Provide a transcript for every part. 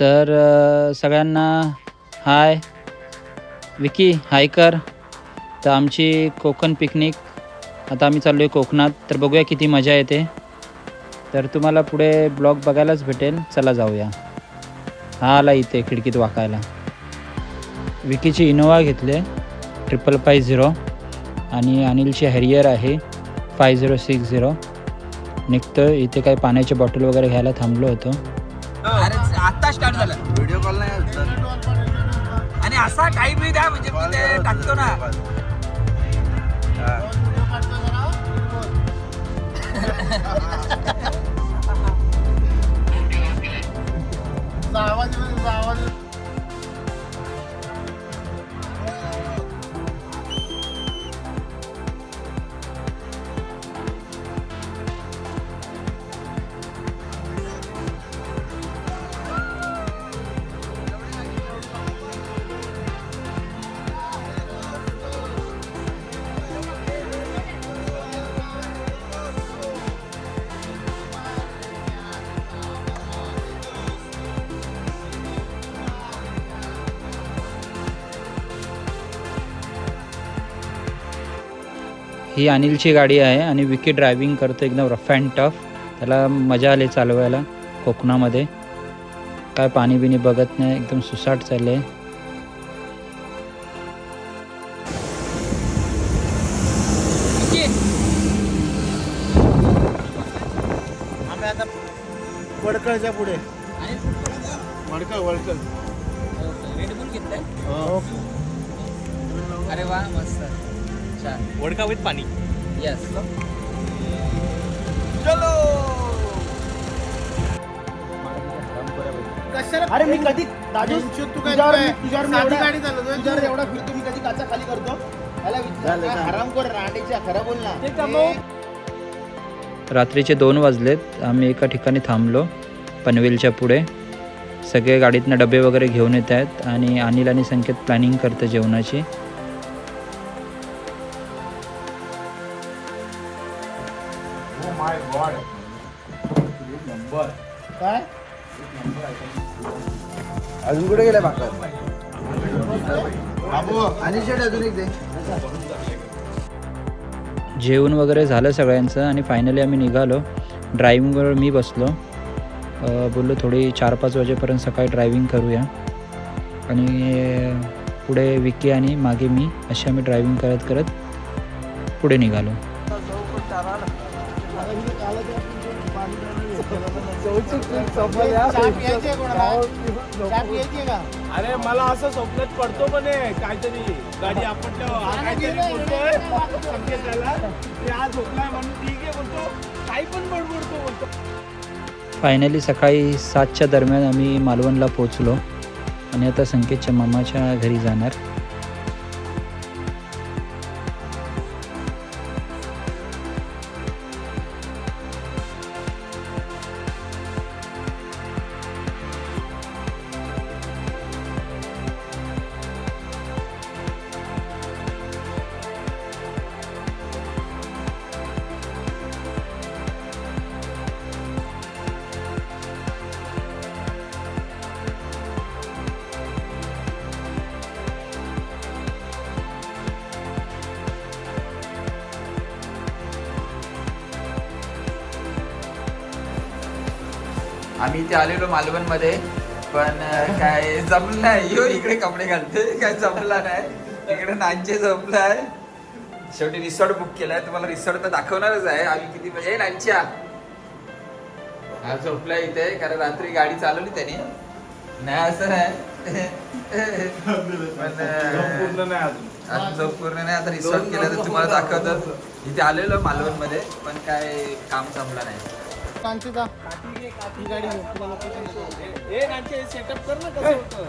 तर सगळ्यांना हाय. विकी हाय कर. तर आमची कोकण पिकनिक. आता आम्ही चाललो आहे कोकणात. तर बघूया किती मजा येते. तर तुम्हाला पुढे ब्लॉग बघायलाच भेटेल. चला जाऊया. हा आला इथे खिडकीत वाकायला. विकीची इनोवा घेतली. Triple five zero. आणि अनिलची हॅरियर आहे. Five zero six zero. निघतो इथे काही पाण्याची बॉटल वगैरे घ्यायला थांबलो होतो. आता स्टार्ट झालं व्हिडिओ कॉल नाही तर. आणि असा टाईम नाही द्या म्हणजे मी ते टाकतो ना हा. ही अनिलची गाडी आहे आणि विकी ड्रायव्हिंग करतो एकदम रफ अँड टफ. त्याला मजा आली चालवायला कोकणामध्ये. काय पाणी बिणी बघत नाही एकदम सुसाट चालले आम्ही आता वडकळच्या पुढे. वडकळ? वडकळ रेडबुल घेतलंय. अरे वा मस्त. छान वडका विथ पाणी. यस अरे मी कधी दादू तू काय तुझ्यावर मी एवढा गाडी तुझ्यावर एवढा फिरतो मी कधी काचा खाली करतो? त्याला विचार. हराम कर रांडेच्या खरं बोल ना. रात्रीचे दोन वाजलेत आम्ही एका ठिकाणी थांबलो पनवेलच्या पुढे. सगळे गाडीतनं डबे वगैरे घेऊन येत आहेत आणि अनिल आणि संकेत प्लॅनिंग करतं जेवणाची. कुठे गेले बाकर बाबू आणि शेट अजून एक दे जेवण वगैरे झालं सगळ्यांचं आणि फायनली आम्ही निघालो ड्रायव्हिंगवर मी बसलो बोललो थोडी चार पाच वाजेपर्यंत सकाळी ड्रायव्हिंग करूया आणि पुढे विकी आणि मागे मी अशी आम्ही ड्रायव्हिंग करत करत पुढे निघालो अरे मला असं स्वप्नात पडतो पण आहे काहीतरी. गाडी आपण काहीतरी बोलतोय. संकेताला ते आज झोपलाय म्हणून ठीक आहे बोलतो. काही पण बडबडतो बोलतो. फायनली सकाळी सातच्या दरम्यान आम्ही मालवणला पोचलो आणि आता संकेतच्या मामाच्या घरी जाणार. आम्ही इथे आलेलो मालवणमध्ये पण अं, काय जमलं नाही यो इकडे कपडे घालते. काय जमला नाही. इकडे नांचे जमलाय. शेवटी रिसॉर्ट बुक केलाय. तुम्हाला रिसॉर्ट तर दाखवणारच आहे. आम्ही किती म्हणजे नांच्या. हा झोपलाय इथे कारण रात्री गाडी चालवली त्याने. नाही असं नाही. पण झोप पूर्ण नाही. आता रिसॉर्ट केलं तर तुम्हाला दाखवतो. इथे आलेलो मालवणमध्ये पण काय काम जमलं नाही. ए नाचे सेटअप कर ना कसं होतं.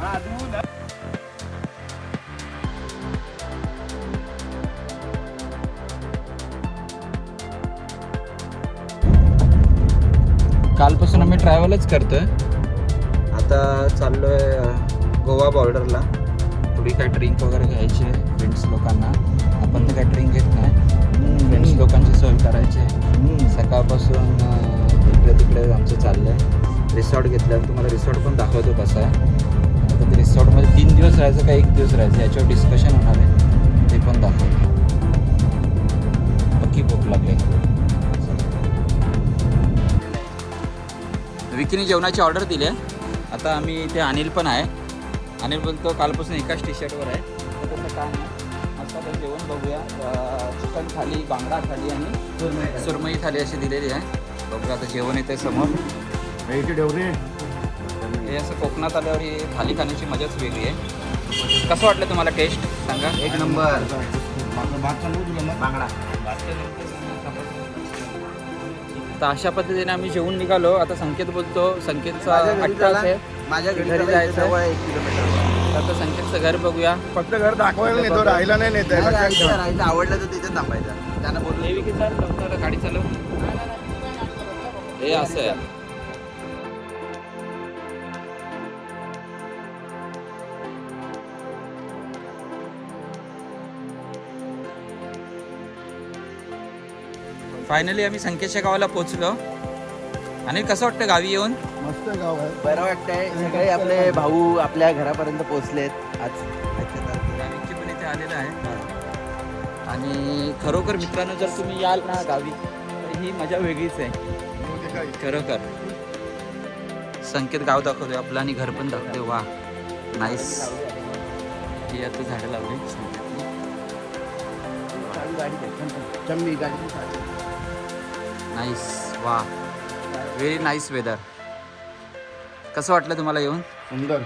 हा, तू ना. कालपासून आम्ही ट्रॅव्हलच करतोय. आता चाललोय अ, गोवा बॉर्डरला थोडी काय ड्रिंक वगैरे घ्यायची? आहे फ्रेंड्स लोकांना आपण तर काय ड्रिंक घेत नाही. फ्रेंड्स लोकांची सोय करायची. आहे. सकाळपासून इकडे तिकडे आमचं चाललं आहे रिसॉर्ट घेतलं तुम्हाला रिसॉर्ट पण दाखवतो कसं. आहे आता ते रिसॉर्टमध्ये तीन दिवस राहायचं का एक दिवस राहायचं याच्यावर डिस्कशन होणार आहे. ते पण दाखवतो. पक्की भूक लागली. विकीने जेवणाची ऑर्डर दिली आहे. आता आम्ही इथे अनिल पण आहे. अनिल बोलतो कालपासून एकाच टी शर्टवर आहे. तर तसं काय आता जेवण बघूया. चिकन थाली बांगडा थाली आणि सुरमई थाली अशी दिलेली आहे. बघूया आता जेवण येते समोर. हे असं कोकणात आल्यावर ही थाली खाण्याची मजाच वेगळी आहे. कसं वाटलं तुम्हाला टेस्ट सांगा. एक नंबर. बांगडा. तर अशा पद्धतीने आम्ही जेवून निघालो. आता संकेत बोलतो. संकेतचा माझ्या घरी जायचं आता संकेतचं घर बघूया. फक्त घर दाखवायला नाही तो राहिला नाही नेत राहायचं राहायचं. आवडलं तर तिथे थांबायचं. त्यांना बोलू हे विकी सर लवकर गाडी चालव. हे असं आहे. फायनली आम्ही संकेतच्या गावाला पोहोचलो. आणि कसं वाटतं गावी येऊन? मस्त गाव आहे. बरं वाटतंय. सगळे आपले भाऊ आपल्या घरापर्यंत पोहोचलेत. आज पण इथे आलेलं आहे. आणि खरोखर मित्रांनो जर तुम्ही याल ना गावी तर ही मजा वेगळीच आहे. खरोखर. संकेत गाव दाखवतोय आपलं आणि घर पण दाखवतोय. वा नाईस ही आता झाडं लावली नाईस वा. व्हेरी नाईस वेदर कसं वाटलं तुम्हाला येऊन? सुंदर.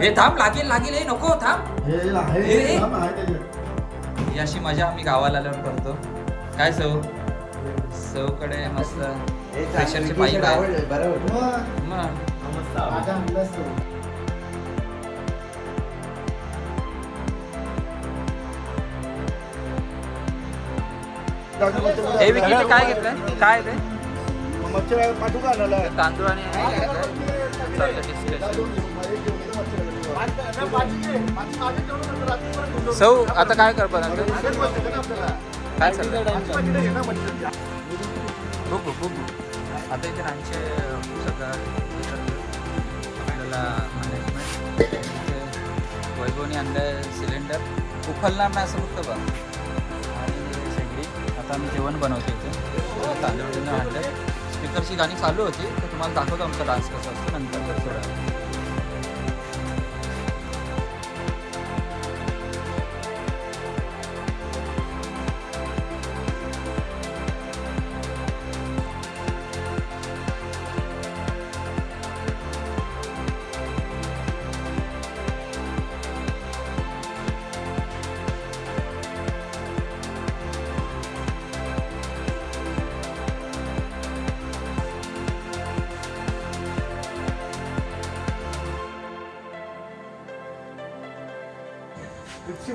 हे थांब लागेल लागेल. हे नको थांब. हे हे, हे. ही अशी मजा आम्ही गावाला आल्यावर करतो. काय सौ? सौकडे मस्त. प्रेशरचे पाईप आहे. मग. हे विकी काय घेतलंय? काय ते? मच्छर पाठवू का आणायला? तांदूळ आणि. चाललं. सौ आता काय कर बनवलं काय बघू बघू. आता इथे आमचे सगळं आपल्याला वैभवने आणलं सिलेंडर उफलणार नाही असं फक्त बघ. आणि शेगडी आता आम्ही जेवण बनवतो इथे. तांदूळ आणलं जरशी गाणी चालू होती तर तुम्हाला दाखवतो आमचा डान्स कसा असतो नंतर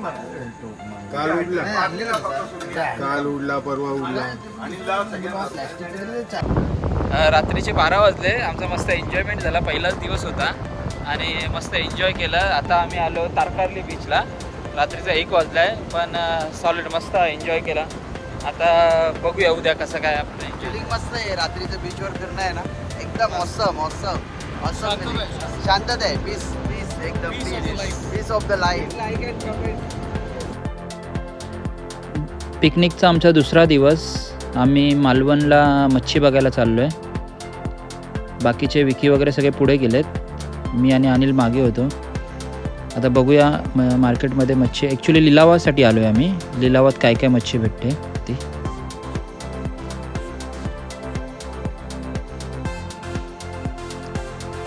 काल उडला. काल उडला परवा उडला. रात्रीचे बारा वाजले. आमचा मस्त एन्जॉयमेंट झाला. पहिलाच दिवस होता. आणि मस्त एन्जॉय केलं. आता आम्ही आलो तारकार्ली बीचला रात्रीचा एक वाजला आहे पण सॉलिड मस्त एन्जॉय केला. आता बघूया उद्या कसं काय आपलं एन्जॉय फिलिंग मस्त आहे. रात्रीचं बीचवर फिरणं आहे ना? एकदम मस्त मस्त मस्त शांतता आहे. पीस पीस एकदम peace peace of the life पिकनिकचा आमचा दुसरा दिवस. आम्ही मालवणला मच्छी बघायला चाललो आहे बाकीचे विकी वगैरे सगळे पुढे गेलेत. मी आणि अनिल मागे होतो. आता बघूया म मार्केटमध्ये मच्छी. ॲक्च्युली लिलावासाठी आलो आहे आम्ही. लिलावात काय काय मच्छी भेटते ती.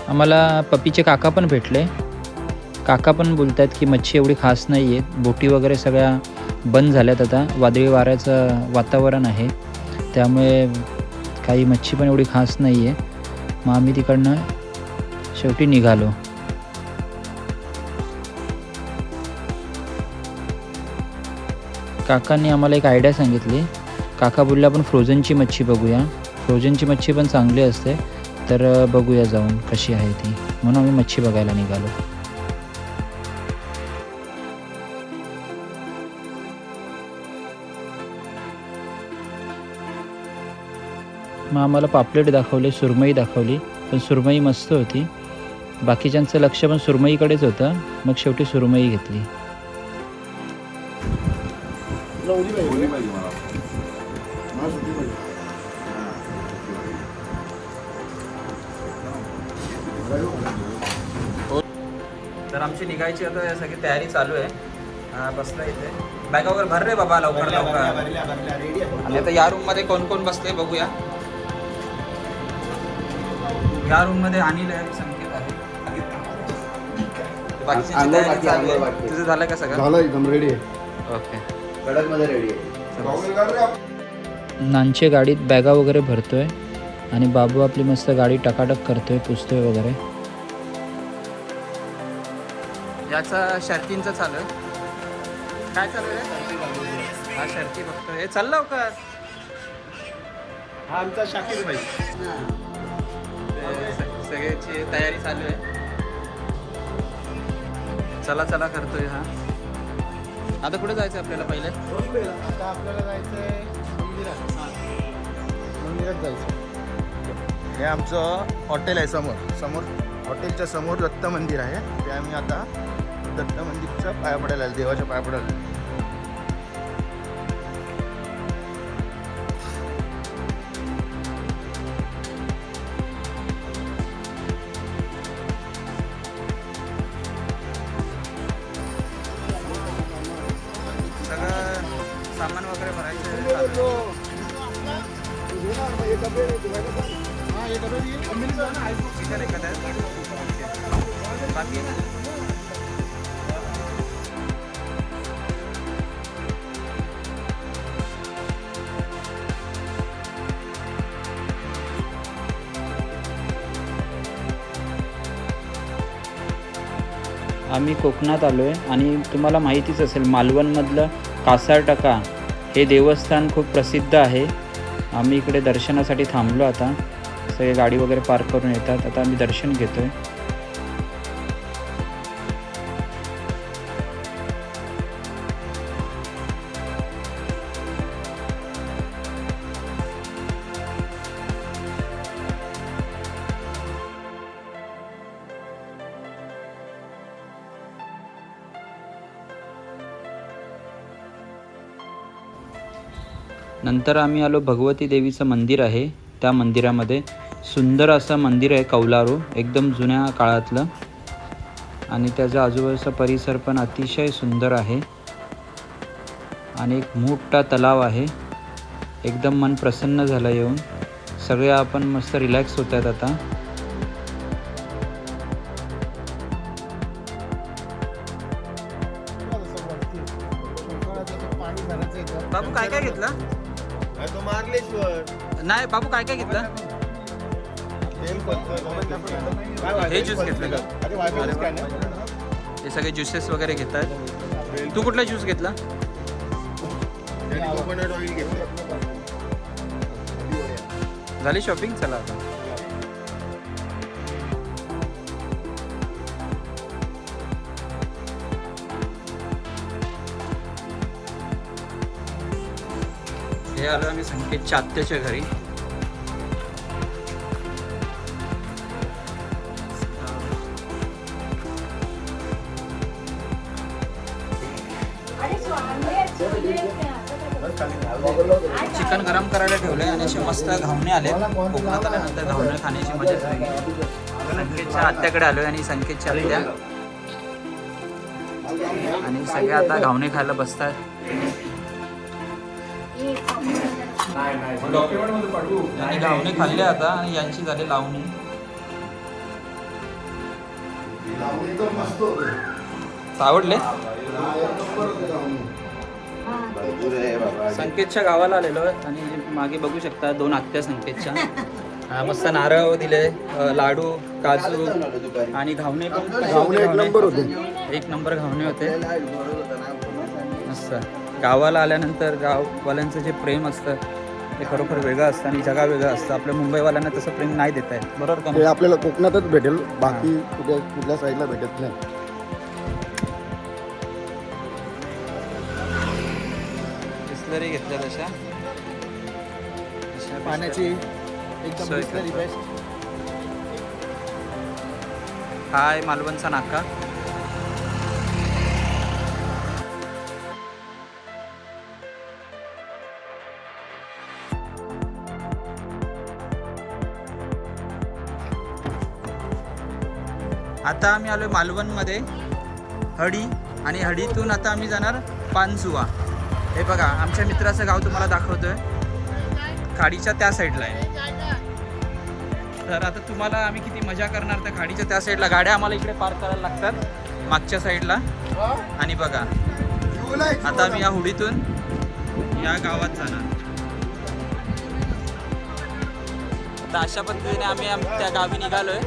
आम्हाला पपीचे काका पण भेटले. काका पण बोलत आहेत की मच्छी एवढी खास नाही आहे बोटी वगैरे सगळ्या बंद झाल्यात आता. वादळी वाऱ्याचं वातावरण आहे. त्यामुळे काही मच्छी पण एवढी खास नाही आहे मग आम्ही तिकडनं शेवटी निघालो. काकांनी आम्हाला एक आयडिया सांगितली. काका बोलले आपण फ्रोझनची मच्छी बघूया. फ्रोझनची मच्छी पण चांगली असते. तर बघूया जाऊन कशी आहे ती. म्हणून आम्ही मच्छी बघायला निघालो. मग आम्हाला पापलेट दाखवले सुरमई दाखवली पण सुरमई मस्त होती. बाकीच्यांचं लक्ष पण सुरमईकडेच होतं. मग शेवटी सुरमई घेतली. तर आमची निघायची आता सगळी तयारी चालू आहे. बसला इथे. बॅगा वगैरे भर रे बाबा लवकर लवकर. आणि आता या रूममध्ये कोण कोण बसते बघूया. या रूममध्ये अनिल आहे संकेत आहे. बाकीची अंघोळ तयारी बाकी, चालू अंघोळ आहे बाकी. तुझं झालं का सगळं? झालं एकदम रेडी आहे. ओके. कडकमध्ये रेडी आहे. नानचे गाडीत बॅगा वगैरे भरतोय आणि बाबू आपली मस्त गाडी टकाटक करतोय पुसतोय वगैरे. याचा शर्तींचं चालू आहे. काय चालू आहे? हा शर्ती बघतोय. चल लवकर. हा आमचा शाकीर भाई. सगळ्याची तयारी चालू आहे. चला चला करतोय हा. आता कुठे जायचं आपल्याला पहिले? आता आपल्याला जायचंय मंदिरात. मंदिरात जायचं हे आमचं हॉटेल आहे समोर. समोर हॉटेलच्या समोर दत्त मंदिर आहे. ते आम्ही आता दत्त मंदिरच्या पाया पडायला देवाच्या पाया पडायला आम्ही कोकणात आलो आहे आणि तुम्हाला माहितीच असेल मालवणमधलं कासारटका हे देवस्थान खूप प्रसिद्ध आहे. आम्ही इकडे दर्शनासाठी थांबलो आता. सगळे गाडी वगैरे पार्क करून येतात. आता आम्ही दर्शन घेतो आहे नंतर आम्ही आलो भगवती देवीचं मंदिर आहे. त्या मंदिरामध्ये सुंदर असं मंदिर आहे कौलारू एकदम जुन्या काळातलं. आणि त्याचा आजूबाजूचा परिसर पण अतिशय सुंदर आहे. आणि एक मोठा तलाव आहे. एकदम मन प्रसन्न झालं येऊन. सगळे आपण मस्त रिलॅक्स होत आहेत आता. काय काय घेतलं? हे ज्यूस घेतलं का? हे सगळे ज्युसेस वगैरे घेतात. तू कुठला ज्यूस घेतला? कोकोनट ऑइल घेतलं झाली शॉपिंग चला आता. हे आलो आम्ही संकेतच्या आत्याच्या घरी. चिकन गरम करायला ठेवलंय आणि असे मस्त घावणे आले कोकणात आल्यानंतर घावणे खाण्याची मजाच वेगळी. संकेतच्या आत्याकडे आलोय आणि संकेतच्या आत्या. आणि सगळे आता घावणे खायला बसतात. आणि घावणे खाल्ले आता आणि यांची झाली लावणी. आवडले भरपूर आहे बाबा संकेतच्या गावाला आलेलो आहे आणि मागे बघू शकता दोन आत्या संकेतच्या. हा, मस्त नारळ दिले अ, लाडू काजू आणि घावणे पण. घावणे एक नंबर होते. एक नंबर घावणे होते. मस्त. गावाला आल्यानंतर गाववाल्यांचं जे प्रेम असतं ते खरोखर वेगळं असतं आणि जगा वेगळं असतं. आपल्या मुंबईवाल्यांना तसं प्रेम नाही देत आहे बरोबर का? आपल्याला कोकणातच भेटेल बाकी कुठे कुठल्या साईडला भेटत नाही. बिस्लरी घेतल्या तशा. तशा पाण्याची एकदम सोय बिसलरी बेस्ट हाय मालवणचा नाका. आता आम्ही आलोय मालवणमध्ये. हडी आणि हडीतून आता आम्ही जाणार पानसुवा हे बघा आमच्या मित्राचं गाव तुम्हाला दाखवतोय. खाडीच्या त्या साईडला आहे. तर आता तुम्हाला आम्ही किती मजा करणार तर खाडीच्या त्या साईडला. गाड्या आम्हाला इकडे पार्क करायला लागतात मागच्या साईडला. आणि बघा आता आम्ही या हुडीतून या गावात जाणार. तर अशा पद्धतीने आम्ही आम- त्या गावी निघालोय.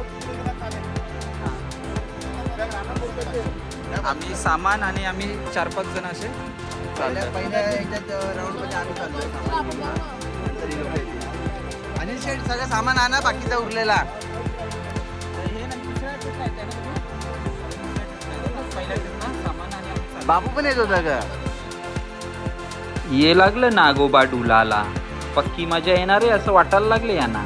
आम्ही सामान आणि आम्ही चार पाच जण असे चाललोय. पहिल्या राऊंडमध्ये आम्ही अनिल शेठ सगळं सामान आणा बाकीचा उरलेला. हे सामान बाबू पण येत होता का? ये लागलं नागोबा डुलाला पक्की मजा येणार आहे असं वाटायला लागले यांना.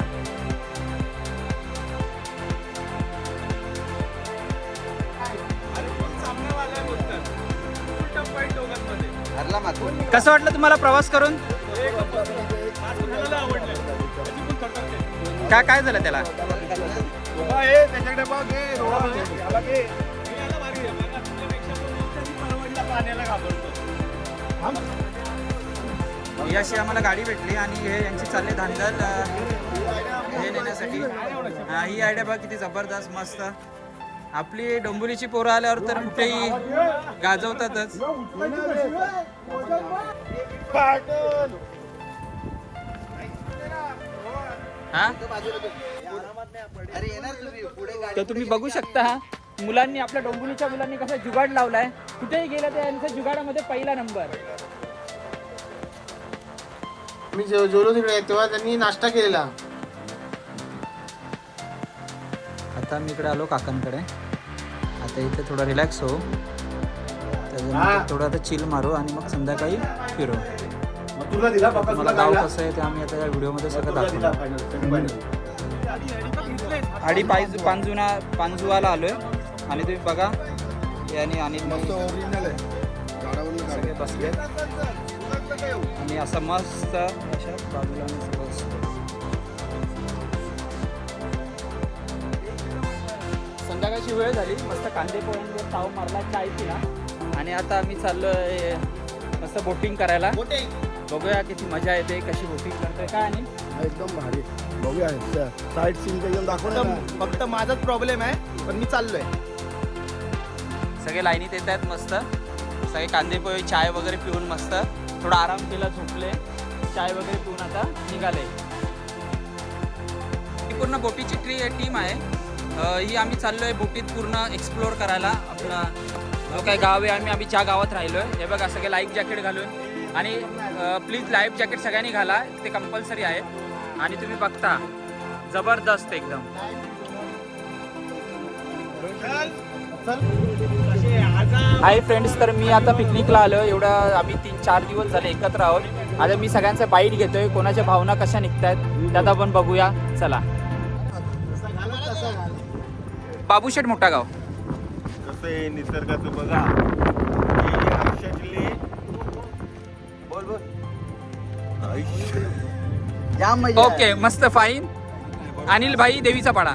कसं वाटलं तुम्हाला प्रवास करून? काय काय झालं त्याला? ही अशी आम्हाला गाडी भेटली आणि हे यांची चालले धांदल हे नेण्यासाठी. ही आयडिया बघ किती जबरदस्त मस्त. आपली डोंबिवलीची पोरं आल्यावर तर कुठेही गाजवतातच. हा? तर तुम्ही बघू शकता मुलांनी आपल्या डोंबिवलीच्या मुलांनी कसा जुगाड लावलाय. कुठेही गेलं तर यांच्या जुगाडामध्ये पहिला नंबर. मी जेव- जेवलो तिकडे तेव्हा त्यांनी नाश्ता केलेला. आता मी इकडे आलो काकांकडे. आता इथे थोडा रिलॅक्स हो. त्याच्यानंतर थोडं आता चिल मारू आणि मग संध्याकाळी फिरू. तुला दिला बाबा तुम्हाला गाव कसं आहे ते आम्ही आता या व्हिडिओमध्ये सगळं दाखवणार. आडी पायज पांजुना पांजुवाला आलोय. आणि तुम्ही बघा. याने आणि सगळे बसले आणि असं मस्त अशा बाजूला संध्याकाळची वेळ झाली. मस्त कांदे पोह्यांवर ताव मारला चाय पिला. आणि आता आम्ही चाललोय मस्त बोटिंग करायला. बघूया किती मजा येते कशी बोटिंग करतोय काय आणि? एकदम भारी. बघूया साईड सीन एकदम फक्त माझाच प्रॉब्लेम आहे पण मी चाललोय. सगळे लाईनीत येत आहेत मस्त. सगळे कांदे पोहे चाय वगैरे पिऊन मस्त. थोडा आराम केला झोपले. चाय वगैरे पिऊन आता निघाले. ही पूर्ण बोटीची ट्री टीम आहे. ही आम्ही चाललो आहे बोटीत पूर्ण एक्सप्लोअर करायला. आपला जो काही गाव आहे आम्ही आम्ही ज्या गावात राहिलो आहे हे बघा सगळे लाईफ जॅकेट घालून. आणि प्लीज लाईफ जॅकेट सगळ्यांनी घाला ते कंपल्सरी आहे. आणि तुम्ही बघता जबरदस्त एकदम. हाय फ्रेंड्स तर मी आता पिकनिकला आलो. एवढा आम्ही तीन चार दिवस झाले एकत्र आहोत. आता मी सगळ्यांचा बाईट घेतोय. कोणाच्या भावना कशा निघत आहेत त्यात आपण बघूया. चला. बाबूशेठ मोठा गाव. कसं आहे निसर्गाचं बघा ही आयुष्यातली बोल बोल. आयुष्य. जाम मजा ओके मस्त फाईन अनिल भाई देवीचा पाडा.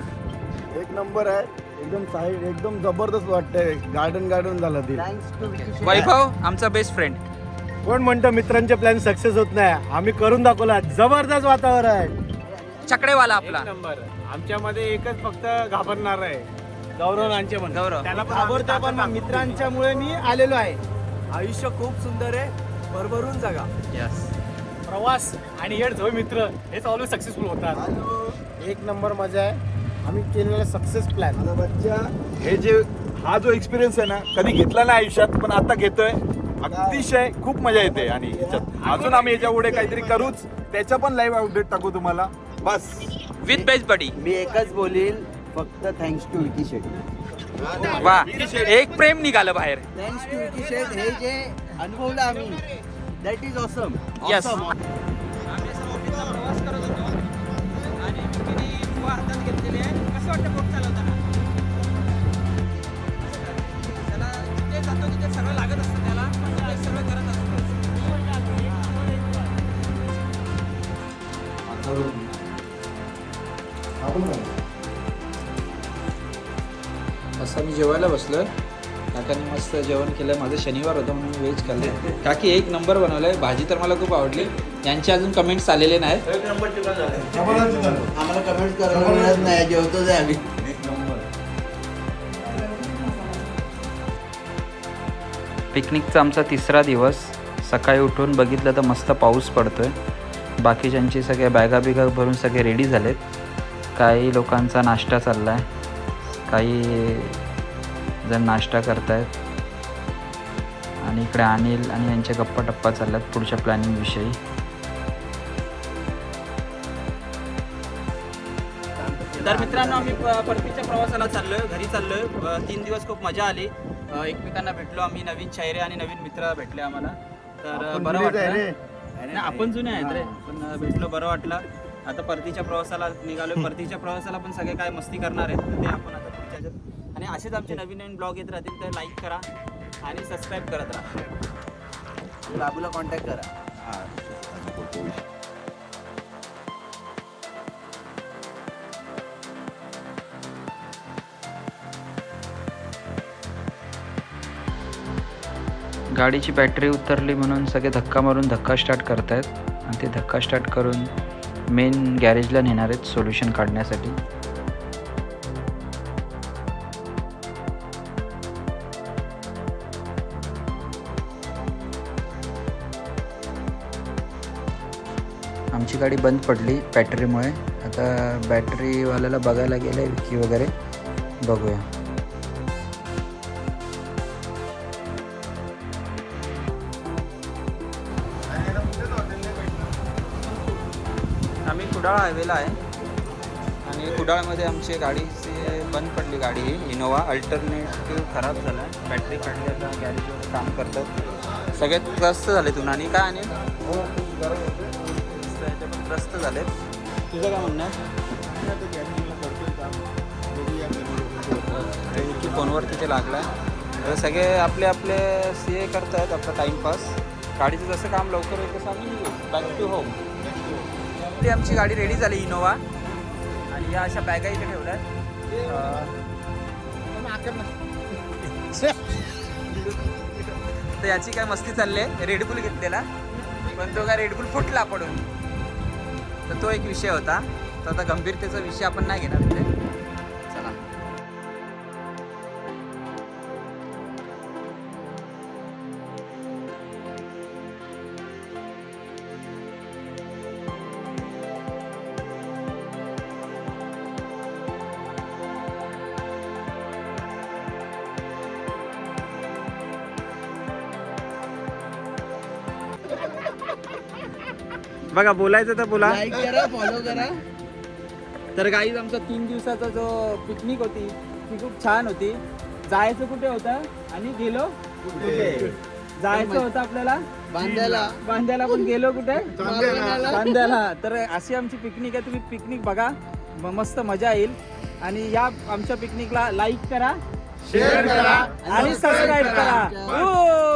एक नंबर आहे. एकदम साईड एकदम जबरदस्त वाटतंय. गार्डन गार्डन झालं ते. थँक्स टू वैभव आमचा बेस्ट फ्रेंड कोण म्हणतं मित्रांचे प्लॅन सक्सेस होत नाही? आम्ही करून दाखवला. जबरदस्त वातावरण आहे. चकडेवाला आपला. नंबर. आमच्यामध्ये एकच फक्त घाबरणार आहे. गौरव लांचे म्हणून गौरव. त्याला पण घाबरतोय पण मित्रांच्यामुळे मी आलेलो आहे. आयुष्य खूप सुंदर आहे. भरभरून जगा. यस प्रवास आणि हेड झोय मित्र हे ऑलवेज सक्सेसफुल होतात. एक नंबर मजा आहे. आम्ही केलेला सक्सेस प्लॅन हे जे हा जो एक्सपिरियन्स आहे ना कधी घेतला नाही आयुष्यात पण आता घेतोय. अतिशय खूप मजा येते आणि याच्यात. अजून आम्ही याच्यापुढे काहीतरी करूच. त्याच्या पण लाईव्ह अपडेट टाकू तुम्हाला. बस. विथ बेस्ट बडी मी एकच बोलील फक्त थँक्स टू विकी शेट वा एक प्रेम निघालं बाहेर. थँक्स टू विकी शेट हे जे अनुभवलं आम्ही दॅट इज ऑसम Yes. बोटीतला प्रवास करत होतो आणि हातात घेतलेली आहे कसं वाटतं बोट चालवताना त्याला जिथे जातो तिथे सगळं लागत असतं त्याला ते सगळं करत असतो जेवायला बसलोय. काकाने मस्त जेवण केलं. माझं शनिवार होतं म्हणून व्हेज खाल्ले. काकी एक नंबर बनवलाय. भाजी तर मला खूप आवडली. यांचे अजून कमेंट्स आलेले नाहीत. आम्हाला कमेंट करायला मिळत नाही. जेवतोच आहे आम्ही. पिकनिकचा आमचा तिसरा दिवस. सकाळी उठून बघितलं तर मस्त पाऊस पडतोय. बाकीच्यांची सगळ्या बॅगा बिगा भरून सगळे रेडी झालेत. काही लोकांचा नाश्ता चालला आहे काही जण नाश्ता करतायत. आणि इकडे अनिल आणि यांच्या गप्पा टप्पा चालल्यात पुढच्या प्लॅनिंगविषयी तर मित्रांनो आम्ही परतीच्या प्रवासाला चाललोय घरी चाललोय. तीन दिवस खूप मजा आली. एकमेकांना भेटलो आम्ही नवीन चेहरे आणि नवीन मित्र भेटले आम्हाला. तर बरं वाटलं. आपण जुने आहेत रे. पण भेटलो बरं वाटलं. आता परतीच्या प्रवासाला निघालोय. परतीच्या प्रवासाला पण सगळे काय मस्ती करणार आहेत ते आपण आणि असेच आमचे नवीन नवीन ब्लॉग येत राहतील तर लाईक करा आणि सबस्क्राईब करत राहा. बाबूला कॉन्टॅक्ट करा. गाडीची बॅटरी उतरली म्हणून सगळे धक्का मारून धक्का स्टार्ट करतायत. आणि ते धक्का स्टार्ट करून मेन गॅरेजला नेणार आहेत सोल्युशन काढण्यासाठी. आमची गाडी बंद पडली बॅटरीमुळे आता बॅटरीवाल्याला बघायला गेलं आहे विकी वगैरे. बघूया. आम्ही कुडाळ हायवेला आहे. आणि कुडाळमध्ये आमची गाडीची बंद पडली गाडी. ही इनोवा अल्टरनेटिव्ह खराब झाला आहे बॅटरी काढली आता गॅरेजवर काम करतात सगळ्यात त्रस्त झाले तुम्ही आणि? काय आणि याच्या झाले तुझं काय म्हणणं आहे? की फोनवर तिथे लागला आहे सगळे आपले आपले सी ए करतायत आपला टाईमपास गाडीचं जसं काम लवकर होईल तसं आम्ही बॅक टू होम ती आमची गाडी रेडी झाली इनोवा आणि या अशा बॅगा इथे ठेवल्यात. तर याची काय मस्ती चालली आहे. रेडबुल घेतलेला. पण तो काय रेडबुल फुटला पडून. तर तो एक विषय होता. तर आता गंभीरतेचा विषय आपण नाही घेणार बघा बोलायचं तर बोला. लाईक करा फॉलो करा. तर गाईज आमचा तीन दिवसाचा जो पिकनिक होती ती खूप छान होती. जायचं कुठे होतं आणि गेलो कुठे? जायचं होतं आपल्याला? बांधायला बांद्याला पण गेलो कुठे. बांद्याला. तर अशी आमची पिकनिक आहे तुम्ही पिकनिक बघा. म- मस्त मजा येईल. आणि या आमच्या पिकनिकला लाईक करा. शेअर करा. आणि सबस्क्राईब करा. हो